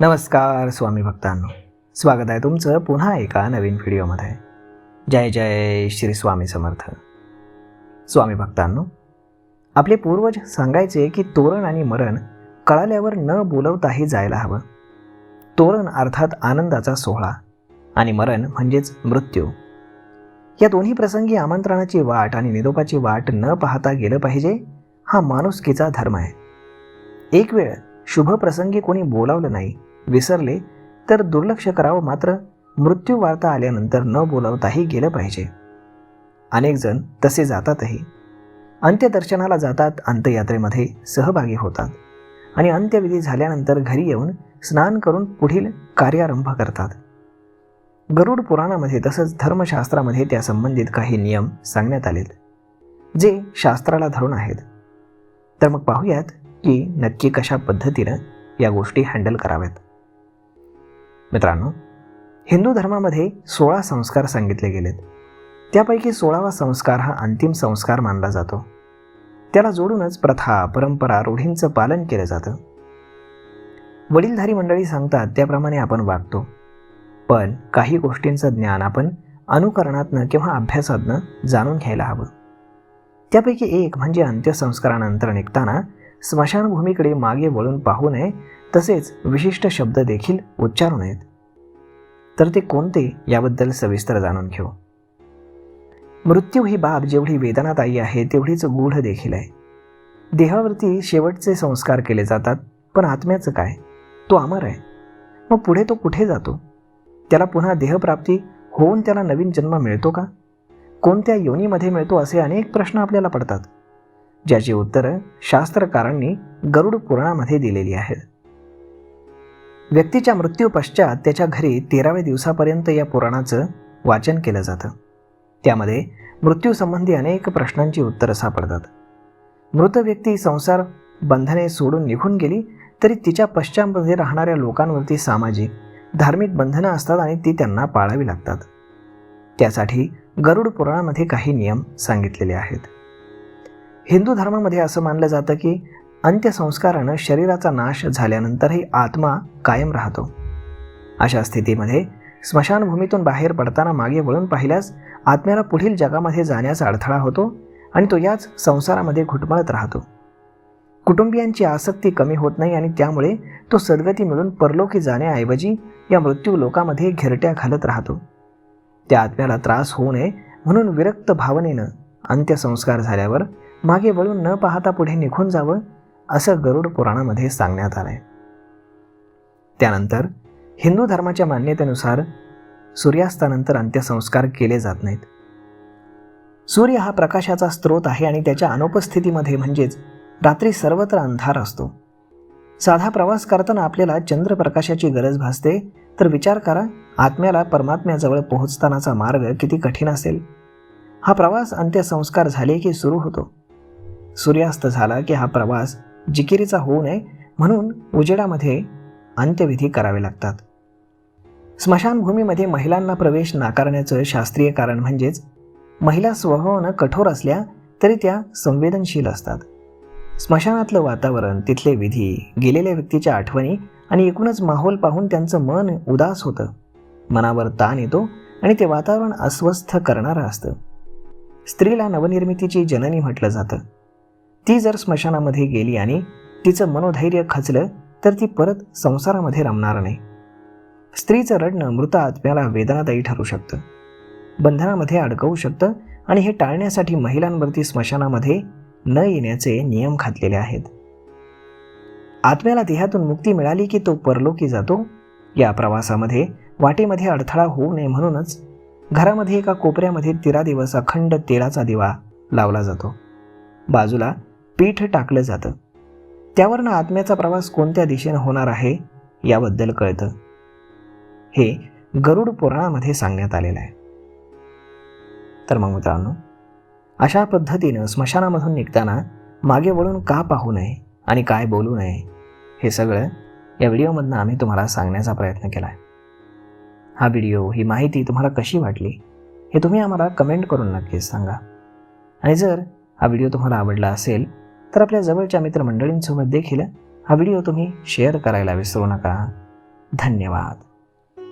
नमस्कार स्वामी भक्तांनो. स्वागत आहे तुमचं पुन्हा एका नवीन व्हिडिओमध्ये. जय जय श्री स्वामी समर्थ. स्वामी भक्तांनो आपले पूर्वज सांगायचे की तोरण आणि मरण कळाल्यावर न बोलवताही जायला हवं. तोरण अर्थात आनंदाचा सोहळा आणि मरण म्हणजेच मृत्यू. या दोन्ही प्रसंगी आमंत्रणाची वाट आणि निरोपाची वाट न पाहता गेलं पाहिजे हा माणुसकीचा धर्म आहे. एक वेळ शुभ प्रसंगी कोणी बोलावलं नाही विसरले तर दुर्लक्ष करावं मात्र मृत्यू वार्ता आल्यानंतर न बोलावताही गेलं पाहिजे. अनेक जण तसे जातातही. अंत्यदर्शनाला जातात अंत्ययात्रेमध्ये सहभागी होतात. आणि अंत्यविधी झाल्यानंतर घरी येऊन स्नान करून पुढील कार्यारंभ करतात. गरुड पुराणामध्ये तसंच धर्मशास्त्रामध्ये त्या संबंधित काही नियम सांगण्यात आलेत जे शास्त्राला धरून आहेत. तर मग पाहूयात की नक्की कशा पद्धतीनं या गोष्टी हँडल कराव्यात? मित्रांनो हिंदू धर्मामध्ये सोळा संस्कार सांगितले गेलेत. त्यापैकी सोळावा संस्कार हा अंतिम संस्कार मानला जातो. त्याला जोडूनच प्रथा परंपरा रूढींचं पालन केलं जातं. वडीलधारी मंडळी सांगतात त्याप्रमाणे आपण वागतो. पण काही गोष्टींचं ज्ञान आपण अनुकरणातनं किंवा अभ्यासातनं जाणून घ्यायला हवं. त्यापैकी एक म्हणजे अंत्यसंस्कारानंतर निघताना स्मशानभूमीकडे मागे वळून पाहू नये तसेच विशिष्ट शब्द देखील उच्चारू नयेत. तर ते कोणते याबद्दल सविस्तर जाणून घेऊ. मृत्यू ही बाब जेवढी वेदनादायी आहे तेवढीच गूढ देखील आहे. देहावरती शेवटचे संस्कार केले जातात पण आत्म्याचं काय? तो अमर आहे. मग पुढे तो कुठे जातो? त्याला पुन्हा देहप्राप्ती होऊन त्याला नवीन जन्म मिळतो का? कोणत्या योनीमध्ये मिळतो असे अनेक प्रश्न आपल्याला पडतात. ज्याची उत्तरं शास्त्रकारांनी गरुड पुराणामध्ये दिलेली आहेत. व्यक्तीच्या मृत्यू पश्चात त्याच्या घरी तेराव्या दिवसापर्यंत या पुराणाचं वाचन केलं जातं. त्यामध्ये मृत्यूसंबंधी अनेक प्रश्नांची उत्तरं सापडतात. मृत व्यक्ती संसार बंधने सोडून निघून गेली तरी तिच्या पश्चामध्ये राहणाऱ्या लोकांवरती सामाजिक धार्मिक बंधनं असतात आणि ती त्यांना पाळावी लागतात. त्यासाठी गरुड पुराणामध्ये काही नियम सांगितलेले आहेत. हिंदू धर्मामध्ये असं मानलं जातं की अंत्यसंस्कारानं शरीराचा नाश झाल्यानंतरही आत्मा कायम राहतो. अशा स्थितीमध्ये स्मशानभूमीतून बाहेर पडताना मागे वळून पाहिल्यास आत्म्याला पुढील जगामध्ये जाण्याचा अडथळा होतो आणि तो याच संसारामध्ये घुटमळत राहतो. कुटुंबियांची आसक्ती कमी होत नाही आणि त्यामुळे तो सद्गती मिळून परलोकी जाण्याऐवजी या मृत्यू लोकामध्ये घिरट्या घालत राहतो. त्या आत्म्याला त्रास होऊ नये म्हणून विरक्त भावनेनं अंत्यसंस्कार झाल्यावर मागे वळून न पाहता पुढे निघून जावं असं गरुड पुराणामध्ये सांगण्यात आलंय. त्यानंतर हिंदू धर्माच्या मान्यतेनुसार सूर्यास्तानंतर अंत्यसंस्कार केले जात नाहीत. सूर्य हा प्रकाशाचा स्रोत आहे आणि त्याच्या अनुपस्थितीमध्ये म्हणजेच रात्री सर्वत्र अंधार असतो. साधा प्रवास करताना आपल्याला चंद्रप्रकाशाची गरज भासते तर विचार करा आत्म्याला परमात्म्याजवळ पोहोचतानाचा मार्ग किती कठीण असेल. हा प्रवास अंत्यसंस्कार झाले की सुरू होतो. सूर्यास्त झाला की हा प्रवास जिकिरीचा होऊ नये म्हणून उजेडामध्ये अंत्यविधी करावे लागतात. स्मशानभूमीमध्ये महिलांना प्रवेश नाकारण्याचं शास्त्रीय कारण म्हणजेच महिला स्वभावानं कठोर असल्या तरी त्या संवेदनशील असतात. स्मशानातलं वातावरण तिथले विधी गेलेल्या व्यक्तीच्या आठवणी आणि एकूणच माहोल पाहून त्यांचं मन उदास होतं. मनावर ताण येतो आणि ते वातावरण अस्वस्थ करणारं असतं. स्त्रीला नवनिर्मितीची जननी म्हटलं जातं. ती जर स्मशानामध्ये गेली आणि तिचं मनोधैर्य खचलं तर ती परत संसारामध्ये रमणार नाही. स्त्रीचं रडणं मृत आत्म्याला वेदनादायी ठरू शकतं. बंधनामध्ये अडकवू शकतं आणि हे टाळण्यासाठी महिलांवरती स्मशानामध्ये न येण्याचे नियम घातलेले आहेत. आत्म्याला देहातून मुक्ती मिळाली की तो परलोकी जातो? या प्रवासामध्ये वाटेमध्ये अडथळा होऊ नये म्हणूनच घरामध्ये एका कोपऱ्यामध्ये तेरा दिवस अखंड तेलाचा दिवा लावला जातो. बाजूला पीठ टाकलं जातं. त्यावरनं आत्म्याचा प्रवास कोणत्या दिशेनं होणार आहे याबद्दल कळतं. हे गरुड पुराणामध्ये सांगण्यात आलेलं आहे. तर मग मित्रांनो अशा पद्धतीनं स्मशानामधून निघताना मागे वळून का पाहू नये आणि काय बोलू नये हे सगळं या व्हिडिओमधनं आम्ही तुम्हाला सांगण्याचा प्रयत्न केला आहे. हा व्हिडिओ ही माहिती तुम्हाला कशी वाटली हे तुम्ही आम्हाला कमेंट करून नक्कीच सांगा. आणि जर हा व्हिडिओ तुम्हाला आवडला असेल तर आपल्या जवळच्या मित्रमंडळींसोबत देखील हा व्हिडिओ तुम्ही शेअर करायला विसरू नका. धन्यवाद.